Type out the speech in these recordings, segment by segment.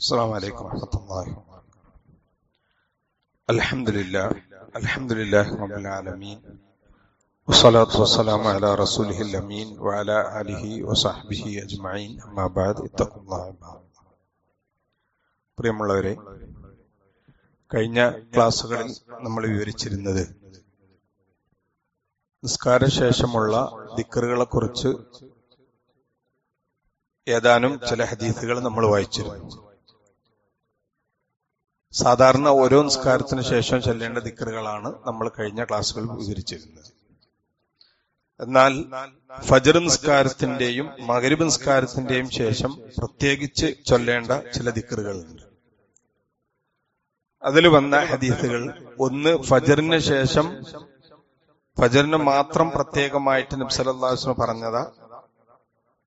السلام عليكم ورحمة الله وبركاته الحمد لله الحمد لله رب العالمين والصلاة والسلام على رسوله الأمين وعلى آله وصحبه أجمعين أما بعد اتقوا الله عباد الله പ്രിയമുള്ളവരെ കഴിഞ്ഞ ക്ലാസ്സുകളിൽ നമ്മൾ വിവരിച്ചിരുന്നത് നിസ്കാരശേഷമുള്ള ദിക്കറുകളെ കുറിച്ച് ഏതാനും ചില ഹദീസുകൾ നമ്മൾ വായിച്ചിരുന്നു സാധാരണ ഓരോ നിസ്കാരത്തിന് ശേഷം ചെല്ലേണ്ട ദിക്കറുകളാണ് നമ്മൾ കഴിഞ്ഞ ക്ലാസ്സുകളിൽ വിവരിച്ചിരുന്നത്. എന്നാൽ ഫജർ നിസ്കാരത്തിന്റെയും മകരിബ് നിസ്കാരത്തിന്റെയും ശേഷം പ്രത്യേകിച്ച് ചൊല്ലേണ്ട ചില ദിക്കറുകളുണ്ട്. അതിൽ വന്ന ഹദീസുകൾ ഒന്ന് ഫജറിന് ശേഷം ഫജറിന് മാത്രം പ്രത്യേകമായിട്ട് നബ്സലാസ്മ പറഞ്ഞതാ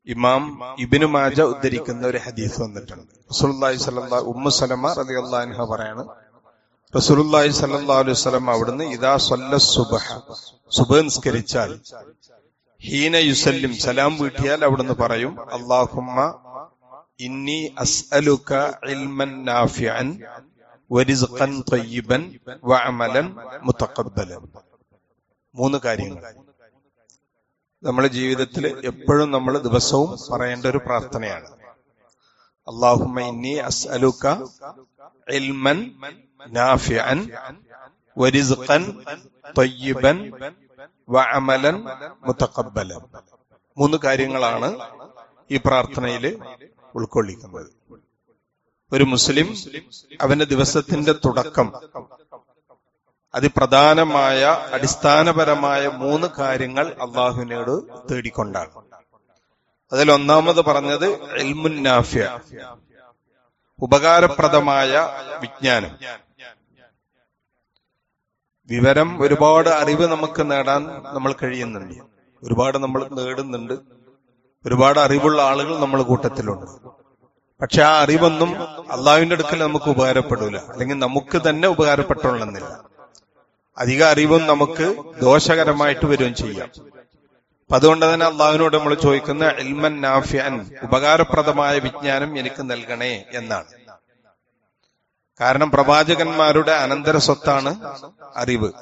ഇമാം ഇബിനു മാജ ഉദ്ധരിക്കുന്ന ഒരു ഹദീസ് വന്നിട്ടുണ്ട്. റസൂലുള്ളാഹി സ്വല്ലല്ലാഹു ഉമ്മു സലമ റളിയല്ലാഹു അൻഹ പറയാണ് റസൂലുള്ളാഹി സല്ലല്ലാഹു അലൈഹി വസല്ലം അവിടുന്ന് ഇദാ സ്വല്ല സുബ്ഹ സുബ്ഹ നിസ്കരിച്ചാൽ ഹീന യുസല്ലിം സലാം വീട്ടിയാൽ അവിടുന്ന് പറയും അല്ലാഹുമ്മ ഇന്നി അസ്അലുക ഇൽമൻ നാഫിഅൻ വരിസ്ഖൻ ത്വയ്യിബൻ വഅമലൻ മുതഖബ്ബലൻ. മൂന്ന് കാര്യങ്ങൾ. നമ്മുടെ ജീവിതത്തിൽ എപ്പോഴും നമ്മൾ ദിവസവും പറയേണ്ട ഒരു പ്രാർത്ഥനയാണ്. അള്ളാഹുമ്മ ഇന്നി ഇൽമൻ വരിസ്ഖൻ വഅമലൻ മൂന്ന് കാര്യങ്ങളാണ് ഈ പ്രാർത്ഥനയിൽ ഉൾക്കൊള്ളിക്കുന്നത്. ഒരു മുസ്ലിം അവന്റെ ദിവസത്തിന്റെ തുടക്കം അതിപ്രധാനമായ അടിസ്ഥാനപരമായ മൂന്ന് കാര്യങ്ങൾ അള്ളാഹുവിനോട് തേടിക്കൊണ്ടാണ്. അതിൽ ഒന്നാമത് പറഞ്ഞത് എൽമുന്നാഫ്യ ഉപകാരപ്രദമായ വിജ്ഞാനം. വിവരം ഒരുപാട് അറിവ് നമുക്ക് നേടാൻ നമ്മൾ കഴിയുന്നുണ്ട്. ഒരുപാട് നമ്മൾ നേടുന്നുണ്ട്. ഒരുപാട് അറിവുള്ള ആളുകൾ നമ്മൾ കൂട്ടത്തിലുണ്ട്. പക്ഷെ ആ അറിവൊന്നും അള്ളാഹുവിന്റെ അടുക്കൽ നമുക്ക് ഉപകാരപ്പെടില്ല അല്ലെങ്കിൽ നമുക്ക് തന്നെ ഉപകാരപ്പെട്ടോളന്നില്ല അധിക അറിവും നമുക്ക് ദോഷകരമായിട്ട് വരികയും ചെയ്യാം. അപ്പൊ അതുകൊണ്ട് തന്നെ അള്ളാഹുവിനോട് നമ്മൾ ചോദിക്കുന്ന എൽമൻ നാഫിയൻ ഉപകാരപ്രദമായ വിജ്ഞാനം എനിക്ക് നൽകണേ എന്നാണ്. കാരണം പ്രവാചകന്മാരുടെ അനന്തര സ്വത്താണ് അറിവ്.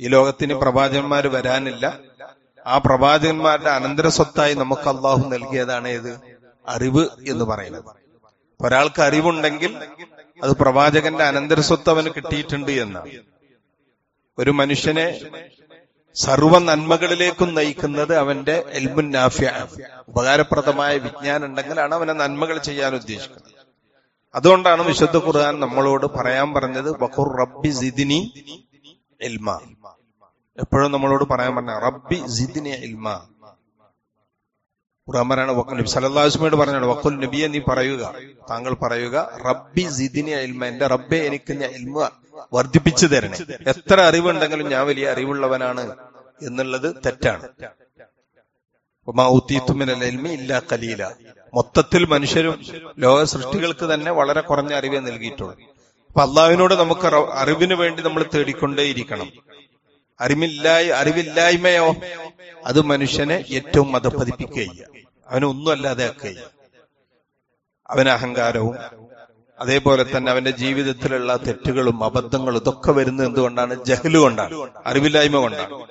ഈ ലോകത്തിന് പ്രവാചകന്മാർ വരാനില്ല. ആ പ്രവാചകന്മാരുടെ അനന്തര സ്വത്തായി നമുക്ക് അള്ളാഹു നൽകിയതാണ് ഏത്? അറിവ് എന്ന് പറയുന്നത്. ഒരാൾക്ക് അറിവുണ്ടെങ്കിൽ അത് പ്രവാചകന്റെ അനന്തര സ്വത്ത് അവന് കിട്ടിയിട്ടുണ്ട് എന്നാണ്. ഒരു മനുഷ്യനെ സർവ നന്മകളിലേക്കും നയിക്കുന്നത് അവന്റെ എൽമുൻ നാഫ്യ. ഉപകാരപ്രദമായ വിജ്ഞാനം ഉണ്ടെങ്കിലാണ് അവനെ നന്മകൾ ചെയ്യാൻ ഉദ്ദേശിക്കുന്നത്. അതുകൊണ്ടാണ് വിശുദ്ധ ഖുർആൻ നമ്മളോട് പറയാൻ പറഞ്ഞത് ബഖുർ റബ്ബി സിദിനി എൽമ എപ്പോഴും നമ്മളോട് പറയാൻ പറഞ്ഞ റബ്ബി സിദിനി എൽമ ഖുർആൻ പറയാണ് നബി പറഞ്ഞാണ് വക്കുൽ നബിയെ നീ പറയുക. താങ്കൾ പറയുക റബ്ബി സിദിനി ഇൽമ. എന്റെ റബ്ബെ എനിക്ക് ഇൽമ വർദ്ധിപ്പിച്ചു തരണേ. എത്ര അറിവുണ്ടെങ്കിലും ഞാൻ വലിയ അറിവുള്ളവനാണ് എന്നുള്ളത് തെറ്റാണ്. ഇല്ല കലീല മൊത്തത്തിൽ മനുഷ്യരും ലോക സൃഷ്ടികൾക്ക് തന്നെ വളരെ കുറഞ്ഞ അറിവേ നൽകിയിട്ടുള്ളൂ. അപ്പൊ അള്ളാഹുവിനോട് നമുക്ക് അറിവിന് വേണ്ടി നമ്മൾ തേടിക്കൊണ്ടേയിരിക്കണം. അറിവില്ലായി അറിവില്ലായ്മയോ? അത് മനുഷ്യനെ ഏറ്റവും മതപ്പതിപ്പിക്കുകയില്ല അവനൊന്നും അല്ലാതെ ആക്കുകയില്ല അവന് അഹങ്കാരവും അതേപോലെ തന്നെ അവന്റെ ജീവിതത്തിലുള്ള തെറ്റുകളും അബദ്ധങ്ങളും ഇതൊക്കെ വരുന്നത് എന്തുകൊണ്ടാണ്? ജഹൽ കൊണ്ടാണ്. അറിവില്ലായ്മ കൊണ്ടാണ്.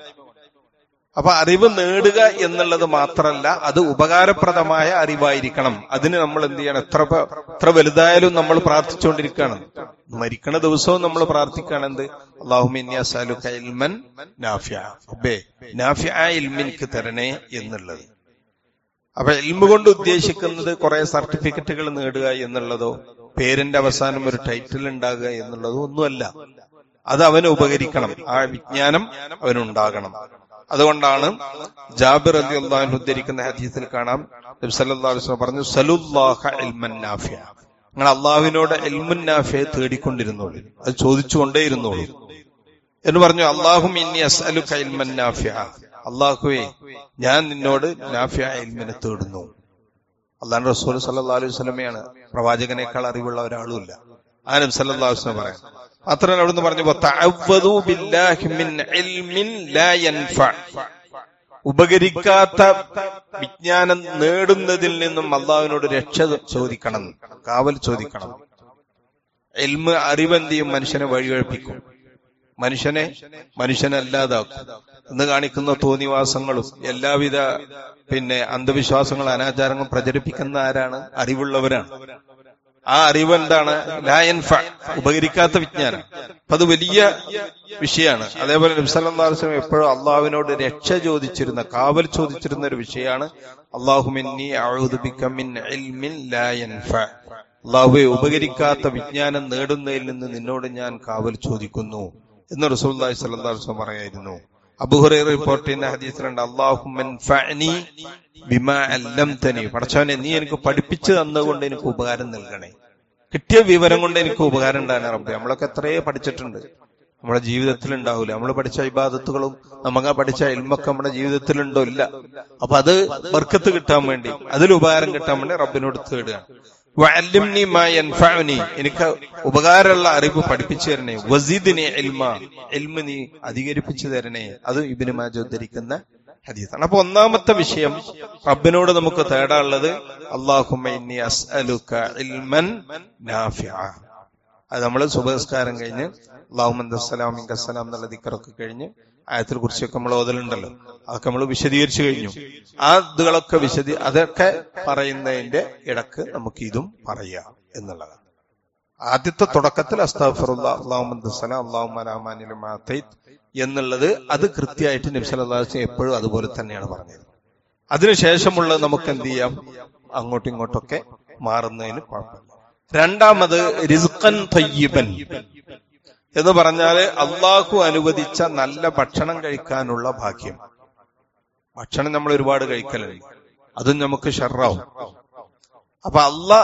അപ്പൊ അറിവ് നേടുക എന്നുള്ളത് മാത്രമല്ല അത് ഉപകാരപ്രദമായ അറിവായിരിക്കണം. അതിന് നമ്മൾ എന്ത് ചെയ്യണം? എത്ര എത്ര വലുതായാലും നമ്മൾ പ്രാർത്ഥിച്ചുകൊണ്ടിരിക്കുകയാണ്. മരിക്കണ ദിവസവും നമ്മൾ പ്രാർത്ഥിക്കുകയാണ് എന്ത്? അള്ളാഹുമിൻക്ക് തരണേ എന്നുള്ളത്. അപ്പൊ ഇൽമ കൊണ്ട് ഉദ്ദേശിക്കുന്നത് കുറെ സർട്ടിഫിക്കറ്റുകൾ നേടുക എന്നുള്ളതോ പേരിന്റെ അവസാനം ഒരു ടൈറ്റിൽ ഉണ്ടാകുക എന്നുള്ളത് ഒന്നുമല്ല. അത് അവന് ഉപകരിക്കണം. ആ വിജ്ഞാനം അവനുണ്ടാകണം. അതുകൊണ്ടാണ് ജാബിർ അലി അള്ളാഹു ഉദ്ധരിക്കുന്ന ഹദീസിൽ കാണാം. പറഞ്ഞു സലുല്ലാഹ നാഫിയ. നിങ്ങൾ അള്ളാഹുവിനോട് എൽമുന്നാഫിയെ നാഫിയെ തേടിക്കൊണ്ടിരുന്നോളൂ. അത് ചോദിച്ചുകൊണ്ടേയിരുന്നോളൂ. എന്ന് പറഞ്ഞു അള്ളാഹും ഇന്നി അസ്അലു നാഫിയ. അള്ളാഹുവേ ഞാൻ നിന്നോട് നാഫിയ എൽമിനെ തേടുന്നു. അള്ളാഹു റസൂൽ സല്ലാ അലൈഹി സ്വലമയാണ് പ്രവാചകനേക്കാൾ അറിവുള്ള ഒരാളുമില്ല. ആനും സല്ലാ വസ്ലം പറയാം. അത്ര അവിടുന്ന് പറഞ്ഞു ഉപകരിക്കാത്ത വിജ്ഞാനം നേടുന്നതിൽ നിന്നും അള്ളാഹുവിനോട് രക്ഷ ചോദിക്കണം കാവൽ ചോദിക്കണം. എൽമ് അറിവന്തിയും മനുഷ്യനെ വഴികഴിപ്പിക്കും മനുഷ്യനെ മനുഷ്യനല്ലാതാക്കും. ഇന്ന് കാണിക്കുന്ന തോന്നിവാസങ്ങളും എല്ലാവിധ പിന്നെ അന്ധവിശ്വാസങ്ങളും അനാചാരങ്ങളും പ്രചരിപ്പിക്കുന്ന ആരാണ്? അറിവുള്ളവരാണ്. ആ അറിവ് എന്താണ്? ലായൻഫ ഉപകരിക്കാത്ത വിജ്ഞാനം. അപ്പൊ അത് വലിയ വിഷയമാണ്. അതേപോലെ നബ്സല്ലാസ്ലം എപ്പോഴും അള്ളാഹുവിനോട് രക്ഷ ചോദിച്ചിരുന്ന കാവൽ ചോദിച്ചിരുന്ന ഒരു വിഷയമാണ്. അള്ളാഹുമിന്നി ഉപകരിക്കാത്ത വിജ്ഞാനം നേടുന്നതിൽ നിന്ന് നിന്നോട് ഞാൻ കാവൽ ചോദിക്കുന്നു. എന്ന് റസൂല്ലി സ്വല്ലം പറയായിരുന്നു. അബുഹുറൈ റിപ്പോർട്ട് ചെയ്യുന്ന പടച്ചവനെ നീ എനിക്ക് പഠിപ്പിച്ചു തന്നുകൊണ്ട് എനിക്ക് ഉപകാരം നൽകണേ. കിട്ടിയ വിവരം കൊണ്ട് എനിക്ക് ഉപകാരം ഉണ്ടാകണേ റബ്ബെ. നമ്മളൊക്കെ എത്രയോ പഠിച്ചിട്ടുണ്ട്. നമ്മുടെ ജീവിതത്തിൽ ഉണ്ടാവില്ല നമ്മൾ പഠിച്ച ഇബാദത്തുകളും നമുക്ക് പഠിച്ച ഇൽമൊക്കെ നമ്മുടെ ജീവിതത്തിൽ ഉണ്ടോ? ഇല്ല. അപ്പൊ അത് ബർക്കത്ത് കിട്ടാൻ വേണ്ടി അതിൽ ഉപകാരം കിട്ടാൻ വേണ്ടി റബ്ബിനോട് തേടുകയാണ് മാ എനിക്ക് ഉപകാരമുള്ള അറിവ് പഠിപ്പിച്ചു തരണേ. വസീദിനെ അധികരിപ്പിച്ചു തരണേ. അത് ഇബ്നു മാജ ഉദ്ധരിക്കുന്ന ഹദീസാണ്. അപ്പൊ ഒന്നാമത്തെ വിഷയം റബ്ബിനോട് നമുക്ക് തേടാനുള്ളത് അല്ലാഹുമ്മ ഇന്നി ഇൽമൻ അത് നമ്മൾ സുബഹസ്കാരം കഴിഞ്ഞ് അള്ളാഹുമന്ദസ്സലാം കസ്സലാം എന്നുള്ള ദിക്കറൊക്കെ കഴിഞ്ഞ് ആയത്തിനെ കുറിച്ചൊക്കെ നമ്മൾ ഓതലുണ്ടല്ലോ. അതൊക്കെ നമ്മൾ വിശദീകരിച്ചു കഴിഞ്ഞു. ആ ഇതുകളൊക്കെ വിശദീ അതൊക്കെ പറയുന്നതിന്റെ ഇടയ്ക്ക് നമുക്ക് ഇതും പറയാം എന്നുള്ളതാണ്. ആദ്യത്തെ തുടക്കത്തിൽ അസ്താഫറുല്ലാ എന്നുള്ളത് അത് കൃത്യമായിട്ട് നബ്സലാസ് എപ്പോഴും അതുപോലെ തന്നെയാണ് പറഞ്ഞത്. അതിനുശേഷമുള്ളത് നമുക്ക് എന്ത് ചെയ്യാം? അങ്ങോട്ടും ഇങ്ങോട്ടൊക്കെ മാറുന്നതിന് കുഴപ്പമില്ല. രണ്ടാമത് റിസ്ഖൻ എന്ന് പറഞ്ഞാൽ അള്ളാഹു അനുവദിച്ച നല്ല ഭക്ഷണം കഴിക്കാനുള്ള ഭാഗ്യം. ഭക്ഷണം നമ്മൾ ഒരുപാട് കഴിക്കലുണ്ട്. അതും നമുക്ക് ഷെറാവും അപ്പൊ അല്ല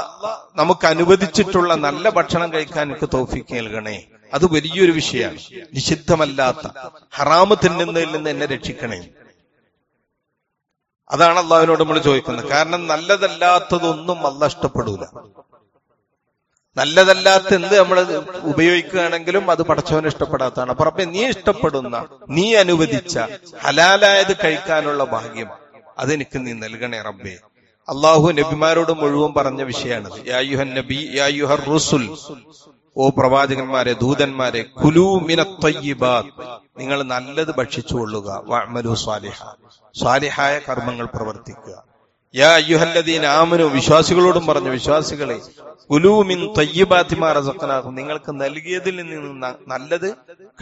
നമുക്ക് അനുവദിച്ചിട്ടുള്ള നല്ല ഭക്ഷണം കഴിക്കാൻ എനിക്ക് തോഫിക്ക് നൽകണേ. അത് വലിയൊരു വിഷയമാണ്. നിഷിദ്ധമല്ലാത്ത ഹറാമ് തിന്നുന്നതിൽ നിന്ന് എന്നെ രക്ഷിക്കണേ. അതാണ് അള്ളാഹുവിനോട് നമ്മൾ ചോദിക്കുന്നത്. കാരണം നല്ലതല്ലാത്തതൊന്നും അല്ല ഇഷ്ടപ്പെടൂല. നല്ലതല്ലാത്ത എന്ത് നമ്മൾ ഉപയോഗിക്കുകയാണെങ്കിലും അത് പടച്ചവന് ഇഷ്ടപ്പെടാത്തതാണ്. അപ്പൊ റബ്ബെ നീ ഇഷ്ടപ്പെടുന്ന നീ അനുവദിച്ച ഹലാലായത് കഴിക്കാനുള്ള ഭാഗ്യം അതെനിക്ക് നീ നൽകണേ റബ്ബെ. അള്ളാഹു നബിമാരോട് മുഴുവൻ പറഞ്ഞ വിഷയമാണത്. യായുഹൻ നബി യായുഹർ റുസുൽ. ഓ പ്രവാചകന്മാരെ ദൂതന്മാരെ കുലൂ നിങ്ങൾ നല്ലത് ഭക്ഷിച്ചുകൊള്ളുക. സ്വാലിഹ. സ്വാലിഹായ കർമ്മങ്ങൾ പ്രവർത്തിക്കുക. യാ ആമനു വിശ്വാസികളോടും പറഞ്ഞു വിശ്വാസികളെ കുലൂമിൻ തയ്യബാത്തിമാ നിങ്ങൾക്ക് നൽകിയതിൽ നിന്ന് നല്ലത്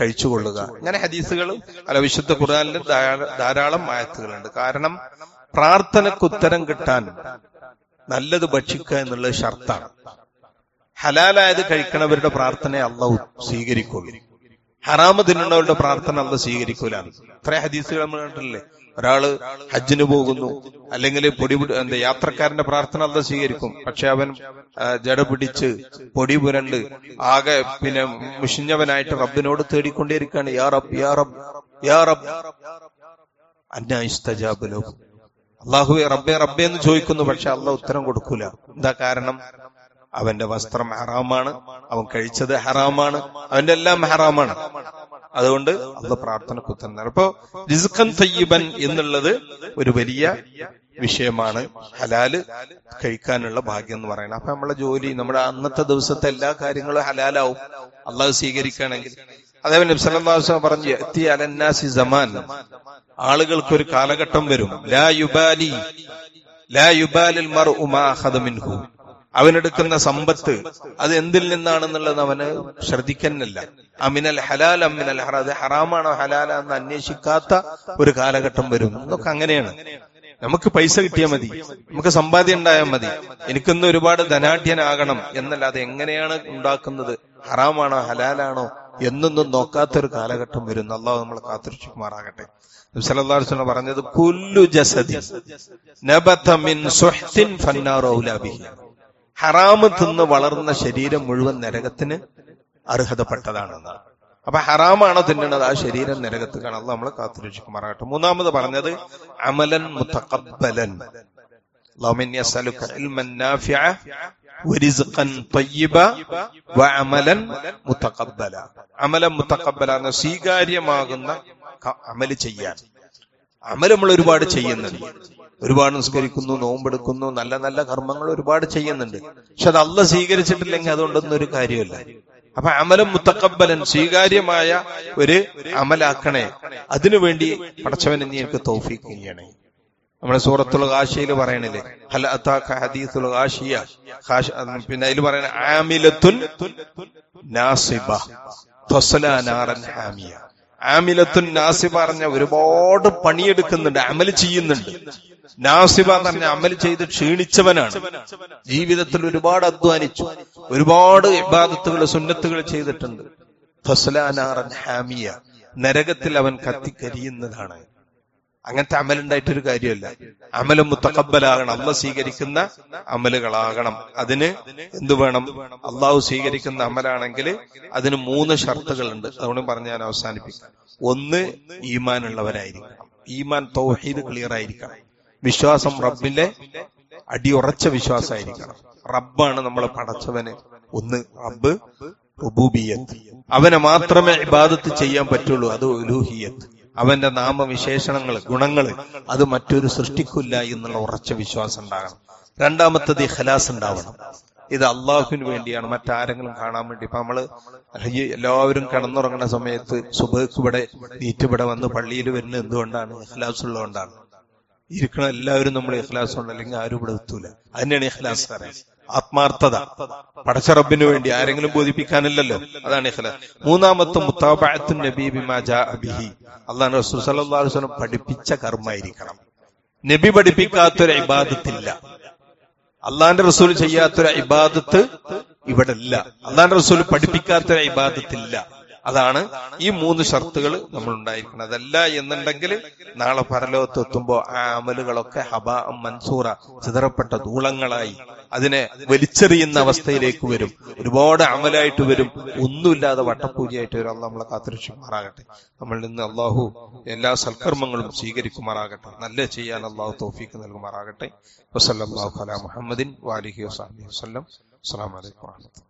കഴിച്ചുകൊള്ളുക. അങ്ങനെ ഹദീസുകളും അല്ല വിശുദ്ധ ഖുർആനിൽ ധാരാളം ആയത്തുകളുണ്ട്. കാരണം പ്രാർത്ഥനക്ക് ഉത്തരം കിട്ടാൻ നല്ലത് ഭക്ഷിക്കുക എന്നുള്ളത് ഷർത്താണ് ഹലാലായത് കഴിക്കണവരുടെ പ്രാർത്ഥന അള്ളാഹു സ്വീകരിക്കുള്ളൂ. ഹറാമ തിന്നുന്നവരുടെ പ്രാർത്ഥന അള്ളാഹു സ്വീകരിക്കൂലാണ് ഇത്ര ഹദീസുകൾ നമ്മൾ കണ്ടിട്ടില്ലേ? ഒരാൾ ഹജ്ജിന് പോകുന്നു. അല്ലെങ്കിൽ പൊടി എന്താ യാത്രക്കാരന്റെ പ്രാർത്ഥന അല്ല സ്വീകരിക്കും. പക്ഷെ അവൻ ജട പിടിച്ച് പൊടി പുരണ്ട് ആകെ പിന്നെ മുഷിഞ്ഞവനായിട്ട് റബ്ബിനോട് തേടിക്കൊണ്ടേയിരിക്കുകയാണ്. യാ റബ് യാ റബ് യാ അള്ളാഹുവെ റബ്ബെ റബ്ബെ എന്ന് ചോദിക്കുന്നു. പക്ഷെ അള്ളാഹ് ഉത്തരം കൊടുക്കൂല. എന്താ കാരണം? അവന്റെ വസ്ത്രം ഹറാമാണ്. അവൻ കഴിച്ചത് ഹറാമാണ്. അവന്റെ എല്ലാം ഹറാമാണ്. അതുകൊണ്ട് അള്ള പ്രാർത്ഥന ഉത്തരം അപ്പോ റിസ്ഖൻ തയ്യിബൻ എന്നുള്ളത് ഒരു വലിയ വിഷയമാണ്. ഹലാൽ കഴിക്കാനുള്ള ഭാഗ്യം എന്ന് പറയുന്നത്. അപ്പൊ നമ്മളെ ജോലി നമ്മുടെ അന്നത്തെ ദിവസത്തെ എല്ലാ കാര്യങ്ങളും ഹലാലാവും. അള്ളാഹ് സ്വീകരിക്കുകയാണെങ്കിൽ. അതേപോലെ നബ്സല്ലാസ് പറഞ്ഞു എത്തി അലന്നാസി സമാൻ. ആളുകൾക്ക് ഒരു കാലഘട്ടം വരും. ലാ യുബാലി ലാ യുബാലിൽ മർ ഉമാ ഹദമിൻഹു മിൻഹു. അവനെടുക്കുന്ന സമ്പത്ത് അത് എന്തിൽ നിന്നാണെന്നുള്ളത് അവന് ശ്രദ്ധിക്കുന്നില്ല അമിനൽ ഹലാൽ അമിനൽ ഹറ അത് ഹറാമാണോ ഹലാല എന്ന് അന്വേഷിക്കാത്ത ഒരു കാലഘട്ടം വരും. എന്നൊക്കെ അങ്ങനെയാണ്. നമുക്ക് പൈസ കിട്ടിയാൽ മതി. നമുക്ക് സമ്പാദ്യം ഉണ്ടായാൽ മതി. എനിക്കൊന്ന് ഒരുപാട് ധനാഢ്യനാകണം എന്നല്ലാതെ എങ്ങനെയാണ് ഉണ്ടാക്കുന്നത്? ഹറാമാണോ ഹലാലാണോ എന്നൊന്നും നോക്കാത്തൊരു കാലഘട്ടം വരുന്നു അള്ളാഹു നമ്മൾ കാത്തിരിച്ചുമാറാകട്ടെ സലഹ് പറഞ്ഞത് കുല്ലു ജസദി നബത മിൻ ഫന്നാറു ഔലാ ബിഹി. ഹറാമ് തിന്ന് വളർന്ന ശരീരം മുഴുവൻ നരകത്തിന് അർഹതപ്പെട്ടതാണെന്നാണ്. അപ്പൊ ഹറാമാണോ തിന്നണത്? ആ ശരീരം നരകത്തുകയാണ് അത് നമ്മളെ കാത്തുരക്ഷിക്കുമാറാകട്ടെ മൂന്നാമത് പറഞ്ഞത് അമലൻ മുത്തക്കബലൻ സ്വീകാര്യമാകുന്ന അമൽ ചെയ്യാൻ. അമൽ നമ്മൾ ഒരുപാട് ചെയ്യുന്നുണ്ട്. ഒരുപാട് നിസ്കരിക്കുന്നു നോമ്പെടുക്കുന്നു നല്ല നല്ല കർമ്മങ്ങൾ ഒരുപാട് ചെയ്യുന്നുണ്ട്. പക്ഷെ അത് അല്ല സ്വീകരിച്ചിട്ടില്ലെങ്കിൽ അതുകൊണ്ടൊന്നും ഒരു കാര്യമല്ല. അപ്പൊ അമലം മുത്തക്കബലൻ സ്വീകാര്യമായ ഒരു അമലാക്കണേ. അതിനുവേണ്ടി പടച്ചവൻ നീ എനിക്ക് തൗഫീഖ് ചെയ്യണേ നമ്മുടെ സൂറത്തുൽ കാശിയിൽ പറയണില്ലേ ഹല ഹദീസുൽ കാശിയ പിന്നെ അതിൽ പറയണ ആമിലത്തുൻ നാസിബ ഹാമിയ. ആമിലത്തുൻ നാസിബ പറഞ്ഞ ഒരുപാട് പണിയെടുക്കുന്നുണ്ട് അമൽ ചെയ്യുന്നുണ്ട്. നാസിബ എന്ന് പറഞ്ഞ അമൽ ചെയ്ത് ക്ഷീണിച്ചവനാണ്. ജീവിതത്തിൽ ഒരുപാട് അധ്വാനിച്ചു. ഒരുപാട് ഇബാദത്തുകൾ സുന്നത്തുകൾ ചെയ്തിട്ടുണ്ട്. ഫസ്ലാനാറൻ നാറൻ ഹാമിയ. നരകത്തിൽ അവൻ കത്തിക്കരിയുന്നതാണ്. അങ്ങനത്തെ അമലുണ്ടായിട്ടൊരു കാര്യമല്ല. അമലും മുത്തക്കബലാകണം അല്ല സ്വീകരിക്കുന്ന അമലുകളാകണം. അതിന് എന്തു വേണം? അള്ളാഹു സ്വീകരിക്കുന്ന അമലാണെങ്കിൽ അതിന് മൂന്ന് ഷർത്തുകളുണ്ട്. അതുകൊണ്ട് പറഞ്ഞ് ഞാൻ അവസാനിപ്പിക്കാം. ഒന്ന് ഈമാനുള്ളവരായിരിക്കണം. ഈമാൻ തൗഹീദ് ക്ലിയർ ആയിരിക്കണം. വിശ്വാസം റബ്ബിന്റെ അടിയുറച്ച വിശ്വാസമായിരിക്കണം. റബ്ബാണ് നമ്മളെ പടച്ചവന്. ഒന്ന് റബ്ബ് റുബൂബിയത്ത്. അവനെ മാത്രമേ ഇബാദത്ത് ചെയ്യാൻ പറ്റുള്ളൂ അത് ഉലൂഹിയത്ത്. അവന്റെ നാമവിശേഷണങ്ങൾ ഗുണങ്ങൾ അത് മറ്റൊരു സൃഷ്ടിക്കില്ല എന്നുള്ള ഉറച്ച വിശ്വാസം ഉണ്ടാകണം. രണ്ടാമത്തത് ഇഖലാസ് ഉണ്ടാവണം. ഇത് അള്ളാഹുവിന് വേണ്ടിയാണ്. മറ്റാരെങ്കിലും കാണാൻ വേണ്ടി. ഇപ്പൊ നമ്മൾ എല്ലാവരും കിടന്നുറങ്ങുന്ന സമയത്ത് സുബേക്ക് ഇവിടെ നീറ്റിവിടെ വന്ന് പള്ളിയിൽ വരുന്നത് എന്തുകൊണ്ടാണ്? ഇഖ്ലാസ് ഉള്ളതുകൊണ്ടാണ്. ഇരിക്കണ. എല്ലാവരും നമ്മൾ ഇഖ്ലാസ് ഉണ്ട് അല്ലെങ്കിൽ ആരും ഇവിടെ എത്തൂല. അതിനാണ് ഇഖ്ലാസ് പറയാൻ ആത്മാർത്ഥത. പടച്ച റബ്ബിന് വേണ്ടി ആരെങ്കിലും ബോധിപ്പിക്കാനില്ലല്ലോ. അതാണ് ഇഖ്ലാസ്. മൂന്നാമത്തെ മുത്താബഅത്തു നബി ബിമാ ജാ അബിഹി അള്ളാഹു റസൂൽ സല്ലല്ലാഹു അലൈഹി വസല്ലം പഠിപ്പിച്ച കർമ്മമായിരിക്കണം. നബി പഠിപ്പിക്കാത്തൊരു ഇബാദത്തില്ല. അള്ളാന്റെ റസൂൽ ചെയ്യാത്തൊരു ഇബാദത്ത് ഇവിടെ ഇല്ല അള്ളാന്റെ റസൂൽ പഠിപ്പിക്കാത്തൊരു ഇബാദത്തില്ല. അതാണ് ഈ മൂന്ന് ഷർത്തുകൾ നമ്മൾ ഉണ്ടായിരിക്കണം അതല്ല എന്നുണ്ടെങ്കിൽ നാളെ പരലോകത്ത് എത്തുമ്പോ ആ അമലുകളൊക്കെ ഹബ മൻസൂറ ചിതറപ്പെട്ട ധൂളങ്ങളായി അതിനെ വലിച്ചെറിയുന്ന അവസ്ഥയിലേക്ക് വരും. ഒരുപാട് അമലായിട്ട് വരും. ഒന്നുമില്ലാതെ വട്ടപ്പൂജയായിട്ട് വരും അള്ളാഹ് നമ്മളെ കാത്തുരക്ഷിക്കുമാറാകട്ടെ. നമ്മളിൽ നിന്ന് അള്ളാഹു എല്ലാ സൽക്കർമ്മങ്ങളും സ്വീകരിക്കുമാറാകട്ടെ. നല്ല ചെയ്യാൻ അള്ളാഹു തോഫീക്ക് നൽകുമാറാകട്ടെ. വസ്ലാഹു അല മുഹമ്മദിൻ വാലിഹി വസാഹി വസ്ലം അസ്സാം വലൈക്കും വാഹമത്തുള്ള